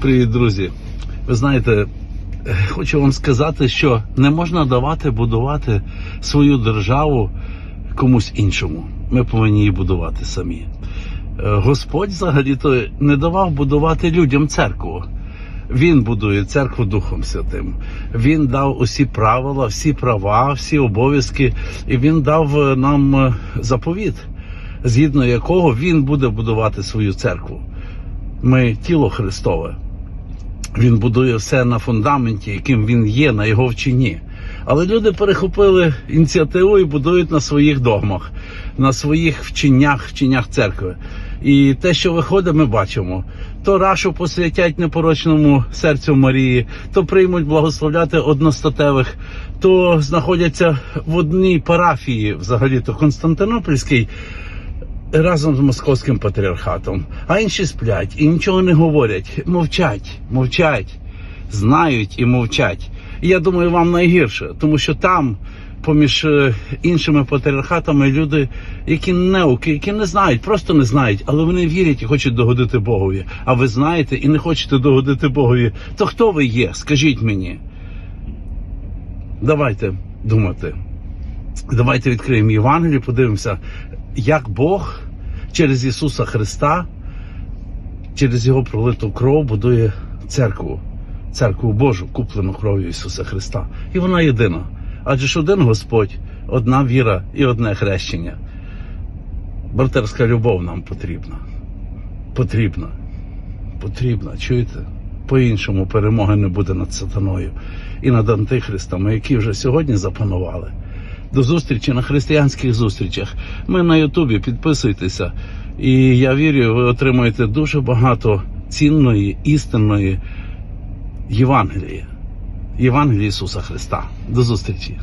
Привіт, друзі. Ви знаєте, хочу вам сказати, що не можна давати будувати свою державу комусь іншому. Ми повинні її будувати самі. Е, Господь взагалі-то не давав будувати людям церкву. Він будує церкву Духом Святим. Він дав усі правила, всі права, всі обов'язки, і він дав е, нам е, заповіт, згідно якого він буде будувати свою церкву. Ми тіло Христове. Він будує все на фундаменті, яким він є, на його вчині. Але люди перехопили ініціативу і будують на своїх догмах, на своїх вченнях, вченнях церкви. І те, що виходить, ми бачимо. То рашу посвятять непорочному серцю Марії, то приймуть благословляти одностатевих, то знаходяться в одній парафії, взагалі то Константинопольській, разом з московським патріархатом, а інші сплять і нічого не говорять, мовчать, мовчать, знають і мовчать. І я думаю, вам найгірше, тому що там, поміж е, іншими патріархатами, люди, які неуки, які не знають, просто не знають, але вони вірять і хочуть догодити Богові. А ви знаєте і не хочете догодити Богові, то хто ви є? Скажіть мені. Давайте думати. Давайте відкриємо Євангеліє, подивимося, як Бог через Ісуса Христа, через Його пролиту кров будує церкву, церкву Божу, куплену кров'ю Ісуса Христа. І вона єдина. Адже ж один Господь, одна віра і одне хрещення. Братерська любов нам потрібна. Потрібна. Потрібна. Чуєте? По-іншому перемоги не буде над сатаною і над антихристами, які вже сьогодні запанували. До зустрічі на християнських зустрічах. Ми на Ютубі підписуйтеся. І я вірю, ви отримаєте дуже багато цінної, істинної Євангелії. Євангелії Ісуса Христа. До зустрічі.